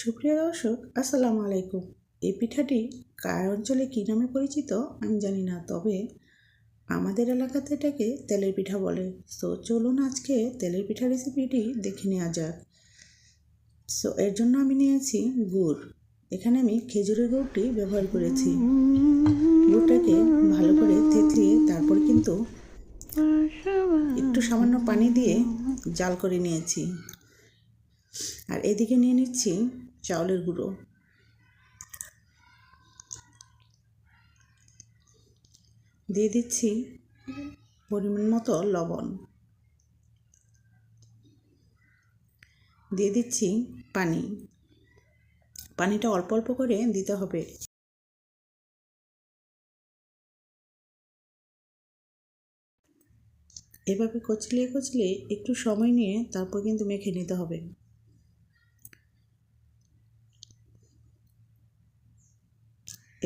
সুপ্রিয় দর্শক, আসসালামু আলাইকুম। এই পিঠাটি কার অঞ্চলে কী নামে পরিচিত আমি জানি না, তবে আমাদের এলাকাতে এটাকে তেলের পিঠা বলে। সো চলুন আজকে তেলের পিঠা রেসিপিটি দেখে নেওয়া যাক। সো এর জন্য আমি নিয়েছি গুড়। এখানে আমি খেজুরের গুড়টি ব্যবহার করেছি। গুড়টাকে ভালো করে থেতলিয়ে তারপর কিন্তু একটু সামান্য পানি দিয়ে জাল করে নিয়েছি। আর এদিকে নিয়ে নিচ্ছি চাউলের গুঁড়ো। দিয়ে দিচ্ছি পরিমাণ মতো লবণ। দিয়ে দিচ্ছি পানি। পানিটা অল্প অল্প করে দিতে হবে। এভাবে কচলিয়ে কচলিয়ে একটু সময় নিয়ে তারপর কিন্তু মেখে নিতে হবে।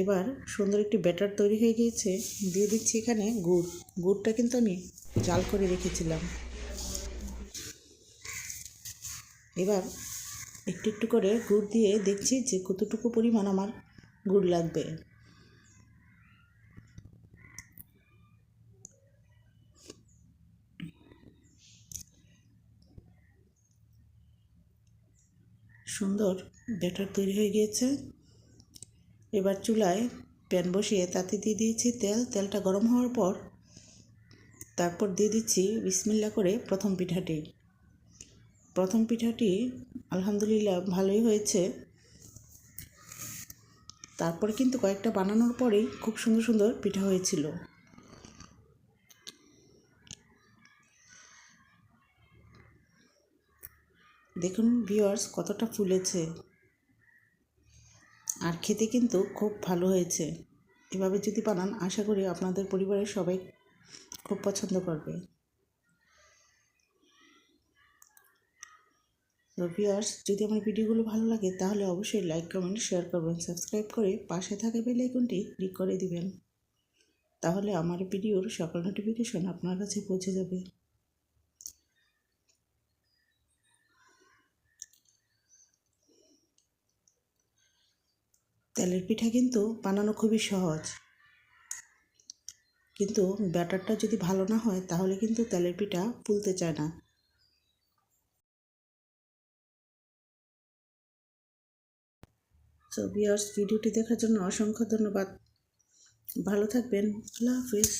এবার সুন্দর একটি ব্যাটার তৈরি হয়ে গিয়েছে। দিয়ে দিচ্ছি এখানে গুড়। গুড়টা কিন্তু আমি জাল করে রেখেছিলাম। এবার একটু একটু করে গুড় দিয়ে দেখছি যে কতটুকু পরিমাণ আমার গুড় লাগবে। সুন্দর ব্যাটার তৈরি হয়ে গিয়েছে। এবার চুলায় প্যান বসিয়ে তাতে দিয়ে দিয়েছি তেল। তেলটা গরম হওয়ার পর তারপর দিয়ে দিচ্ছি বিসমিল্লা করে প্রথম পিঠাটি। প্রথম পিঠাটি আলহামদুলিল্লাহ ভালোই হয়েছে। তারপর কিন্তু কয়েকটা বানানোর পরেই খুব সুন্দর সুন্দর পিঠা হয়েছিল। দেখুন ভিওয়ার্স কতটা ফুলেছে। আর খেতে কিন্তু খুব ভালো হয়েছে। এভাবে যদি বানান, আশা করি আপনাদের পরিবারের সবাই খুব পছন্দ করবে। তো ভিউয়ার্স যদি আমার ভিডিওগুলো ভালো লাগে, তাহলে অবশ্যই লাইক কমেন্ট শেয়ার করবেন। সাবস্ক্রাইব করে পাশে থাকা বেল আইকনটি ক্লিক করে দিবেন। তাহলে আমার ভিডিওর সকল নোটিফিকেশন আপনার কাছে পৌঁছে যাবে। তেলের পিঠা কিন্তু বানানো খুবই সহজ। কিন্তু ব্যাটারটা যদি ভালো না হয়, তাহলে কিন্তু তেলের পিঠা ফুলতে চায় না। তো বিয়ার্স ভিডিওটি দেখার জন্য অসংখ্য ধন্যবাদ। ভালো থাকবেন। আল্লাহ হাফিজ।